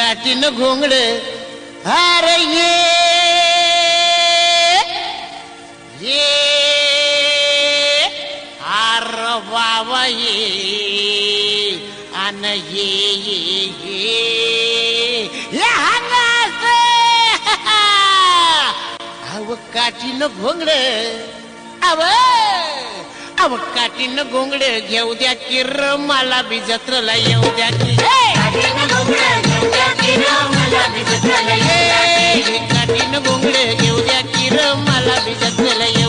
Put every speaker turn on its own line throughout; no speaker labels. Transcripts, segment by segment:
काठीन घोंगड हार ये ये अर बाबा ये आन ये. ये ये अव काठीन घोंगड. अव अव काठीन घोंगड घेऊ द्या किर मला बी जत्रला येऊ द्या की. मला बी जत्रला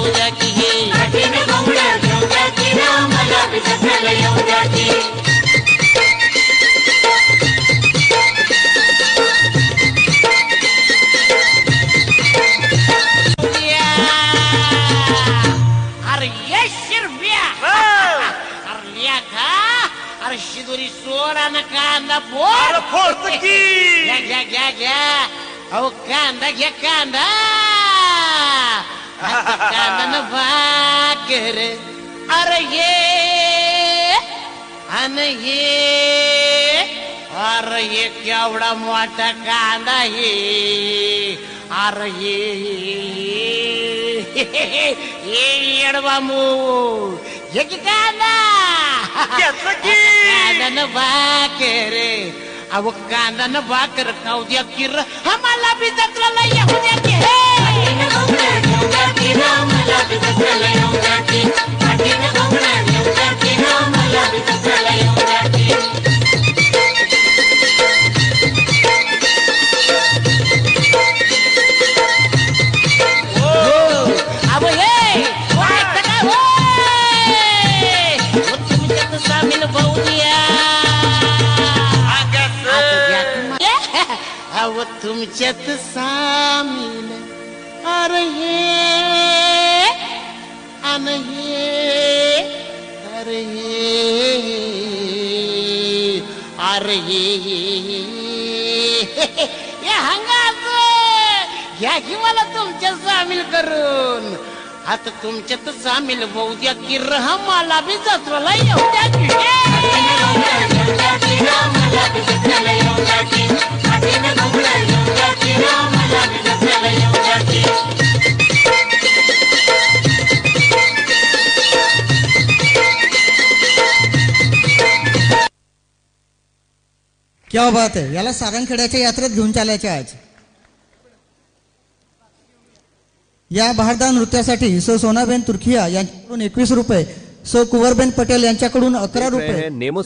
अरे शिदोरी सोडा ना कांदा फोड
फोडतो की.
घ्या घ्या घ्या घ्या अहो कांदा घ्या कांदा आता कांदा न भाकर अरे ये अन ये अरे ये केवढा मोठा कांदा हे कांदा भाकर अहो कांदा भाकर खाऊ द्या किर. आम्हाला बी जत्राला येऊ द्या की तुमच्यात सामील अरे हे अन हे अरे हे अरे हे या हंगाच घ्या की मला तुमच्यात सामील करून. आता तुमच्यात सामील बहुद्या द्या की रहा मला बी जत्राला येऊ द्या की.
क्या बात आहे याला सारंगखेड्याच्या यात्रेत घेऊन चालायचे आज. या बहारदार नृत्यासाठी सो सोनाबेन तुर्खिया यांच्याकडून एकवीस रुपये सो कुंवरबेन पटेल यांच्याकडून अकरा रुपये
नेमो